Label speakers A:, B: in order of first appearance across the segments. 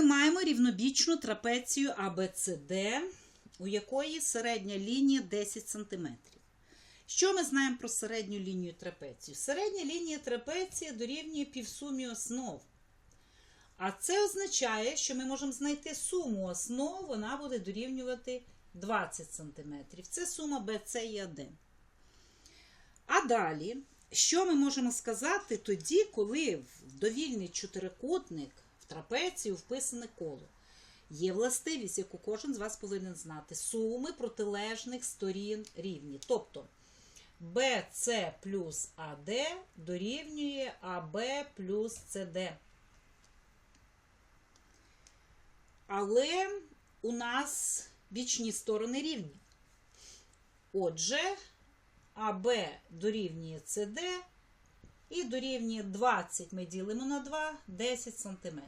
A: ми маємо рівнобічну трапецію ABCD, у якої середня лінія 10 см. Що ми знаємо про середню лінію трапецію? Середня лінія трапеції дорівнює півсумі основ. А це означає, що ми можемо знайти суму основ, вона буде дорівнювати 20 см. Це сума BC і AD. А далі, що ми можемо сказати тоді, коли в довільний чотирикутник трапецію вписане коло? Є властивість, яку кожен з вас повинен знати. Суми протилежних сторін рівні. Тобто BC плюс AD дорівнює AB плюс CD. Але у нас бічні сторони рівні. Отже, АБ дорівнює СД і дорівнює 20 ми ділимо на 2, 10 см.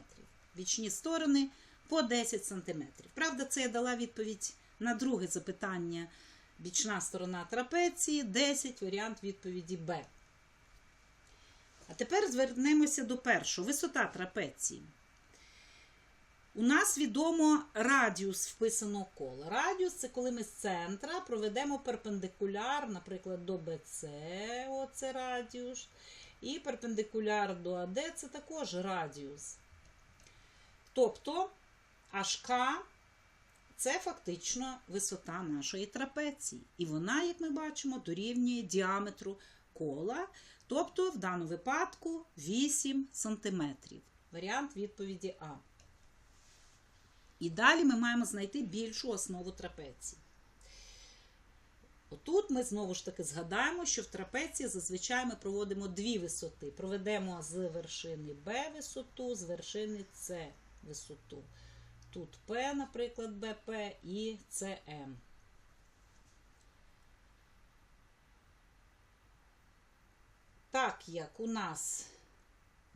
A: Бічні сторони по 10 см. Правда, це я дала відповідь на друге запитання. Бічна сторона трапеції, 10 варіант відповіді Б. А тепер звернемося до першого. Висота трапеції. У нас відомо радіус вписаного кола. Радіус це коли ми з центра проведемо перпендикуляр, наприклад, до BC, оце радіус. І перпендикуляр до АД це також радіус. Тобто HK це фактично висота нашої трапеції. І вона, як ми бачимо, дорівнює діаметру кола, тобто в даному випадку 8 см. Варіант відповіді А. І далі ми маємо знайти більшу основу трапеції. Отут ми знову ж таки згадаємо, що в трапеції зазвичай ми проводимо дві висоти. Проведемо з вершини B висоту, з вершини С висоту. Тут P, наприклад, BP і CM. Так як у нас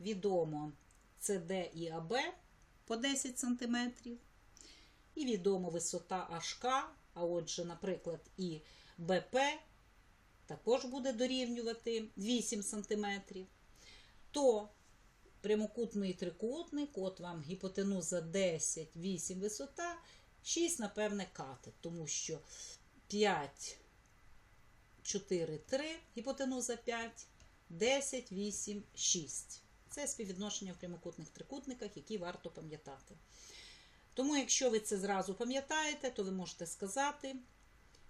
A: відомо CD і AB по 10 см, і відома висота HK, а отже, наприклад, і БП також буде дорівнювати 8 см, то прямокутний трикутник, от вам гіпотенуза 10, 8 висота, 6, напевне, катет, тому що 5, 4, 3, гіпотенуза 5, 10, 8, 6. Це співвідношення в прямокутних трикутниках, які варто пам'ятати. Тому, якщо ви це зразу пам'ятаєте, то ви можете сказати,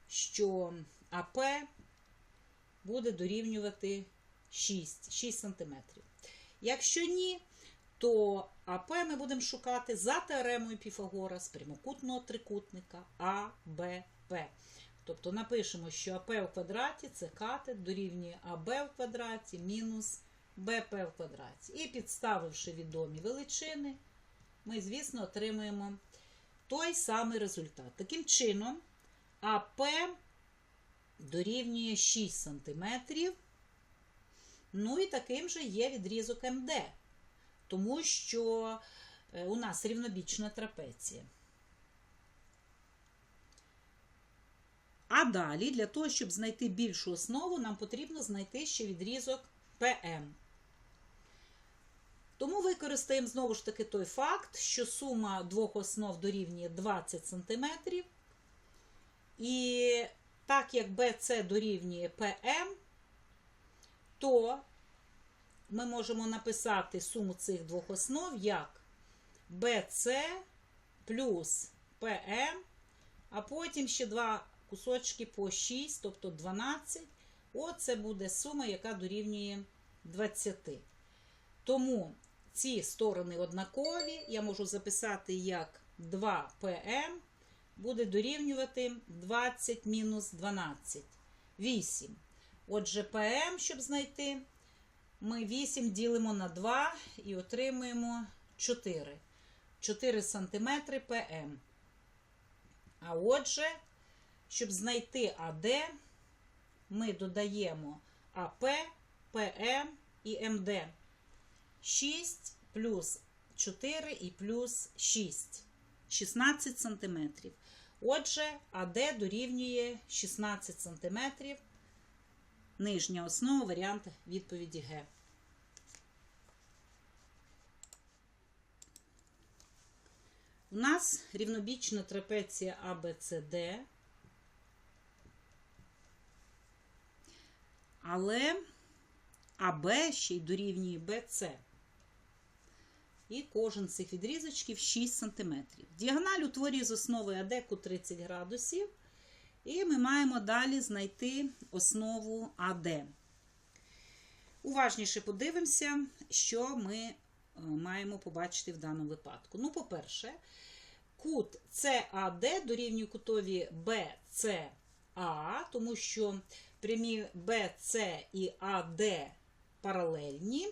A: що АП буде дорівнювати 6, 6 см. Якщо ні, то АП ми будемо шукати за теоремою Піфагора з прямокутного трикутника АБП. Тобто напишемо, що АП в квадраті це катет дорівнює АБ в квадраті мінус БП в квадраті. І підставивши відомі величини, ми, звісно, отримуємо той самий результат. Таким чином, АП дорівнює 6 см. Ну і таким же є відрізок МД, тому що е, у нас рівнобічна трапеція. А далі, для того, щоб знайти більшу основу, нам потрібно знайти ще відрізок ПМ. Тому використаємо знову ж таки той факт, що сума двох основ дорівнює 20 см. І так як BC дорівнює PM, то ми можемо написати суму цих двох основ як BC плюс PM, а потім ще два кусочки по 6, тобто 12. Оце буде сума, яка дорівнює 20. Тому ці сторони однакові, я можу записати як 2pm буде дорівнювати 20 мінус 12. 8. Отже, pm, щоб знайти, ми 8 ділимо на 2 і отримуємо 4. 4 см pm. А отже, щоб знайти АД, ми додаємо АП, ПМ і МД. 6 плюс 4 і плюс 6. 16 см. Отже, АД дорівнює 16 см. Нижня основа варіант відповіді Г. У нас рівнобічна трапеція ABCD, але АБ ще й дорівнює БЦ. І кожен цих відрізочків 6 см. Діагональ утворює з основи АД кут 30 градусів. І ми маємо далі знайти основу АД. Уважніше подивимося, що ми е, маємо побачити в даному випадку. Ну, по-перше, кут CAD дорівнює кутові BCA, тому що прямі BC і AD паралельні,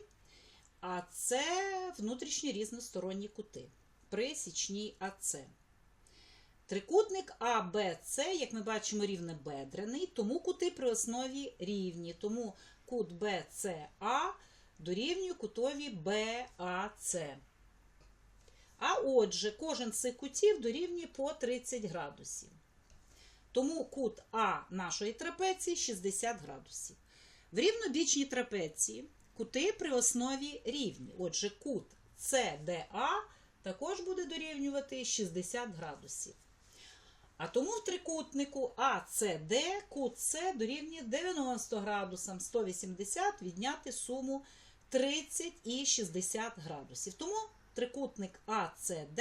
A: а це внутрішні різносторонні кути при січній АЦ. Трикутник АБЦ, як ми бачимо, рівнобедрений, тому кути при основі рівні. Тому кут BCA дорівнює кутові BAC. А отже, кожен з цих кутів дорівнює по 30 градусів. Тому кут А нашої трапеції 60 градусів. В рівнобічній трапеції кути при основі рівні. Отже, кут CDA також буде дорівнювати 60 градусів. А тому в трикутнику АЦД кут С дорівнює 90 градусам 180 відняти суму 30 і 60 градусів. Тому трикутник АЦД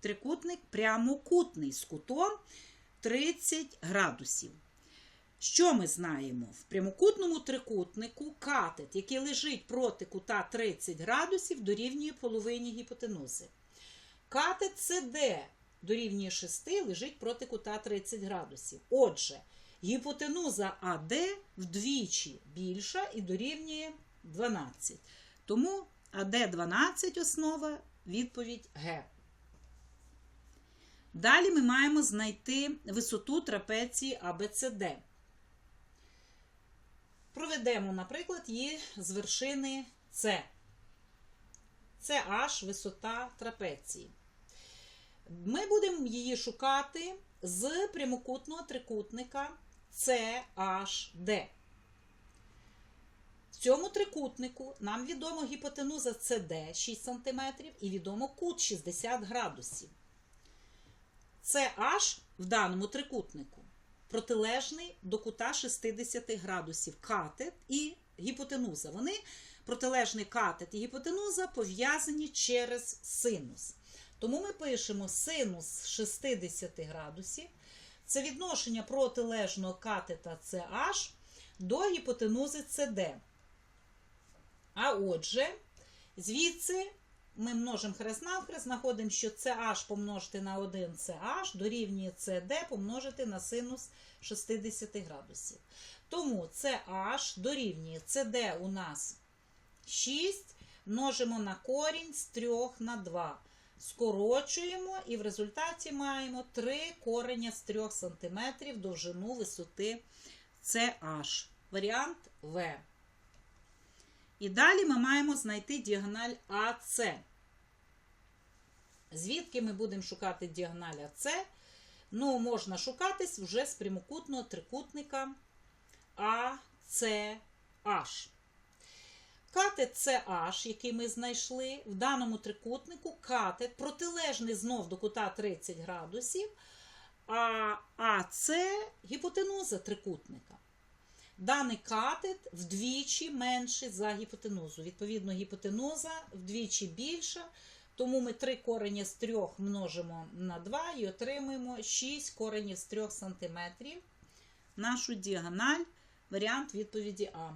A: трикутник прямокутний з кутом 30 градусів. Що ми знаємо? В прямокутному трикутнику катет, який лежить проти кута 30 градусів, дорівнює половині гіпотенузи. Катет СД дорівнює 6 лежить проти кута 30 градусів. Отже, гіпотенуза АД вдвічі більша і дорівнює 12. Тому АД 12 основа, відповідь Г. Далі ми маємо знайти висоту трапеції АБЦД. Проведемо, наприклад, її з вершини С. Це H висота трапеції. Ми будемо її шукати з прямокутного трикутника CHD. В цьому трикутнику нам відомо гіпотенуза CD 6 см і відомо кут 60 градусів. CH в даному трикутнику протилежний до кута 60 градусів катет і гіпотенуза. Вони протилежний катет і гіпотенуза пов'язані через синус. Тому ми пишемо синус 60 градусів. Це відношення протилежного катета CH до гіпотенузи CD. А отже, звідси ми множимо хрест навхрест, знаходимо, що CH помножити на 1 CH дорівнює CD помножити на синус 60 градусів. Тому CH дорівнює CD у нас 6, множимо на корінь з 3 на 2 скорочуємо і в результаті маємо 3 корення з 3 см довжину висоти CH. Варіант В. І далі ми маємо знайти діагональ АС. Звідки ми будемо шукати діагональ АС? Ну, можна шукатись вже з прямокутного трикутника ACH. Катет CH, який ми знайшли, в даному трикутнику катет протилежний знов до кута 30 градусів, а АС гіпотенуза трикутника. Даний катет вдвічі менший за гіпотенузу. Відповідно, гіпотенуза вдвічі більша, тому ми 3 корені з 3 множимо на 2 і отримуємо 6 коренів з 3 см. Нашу діагональ, варіант відповіді А.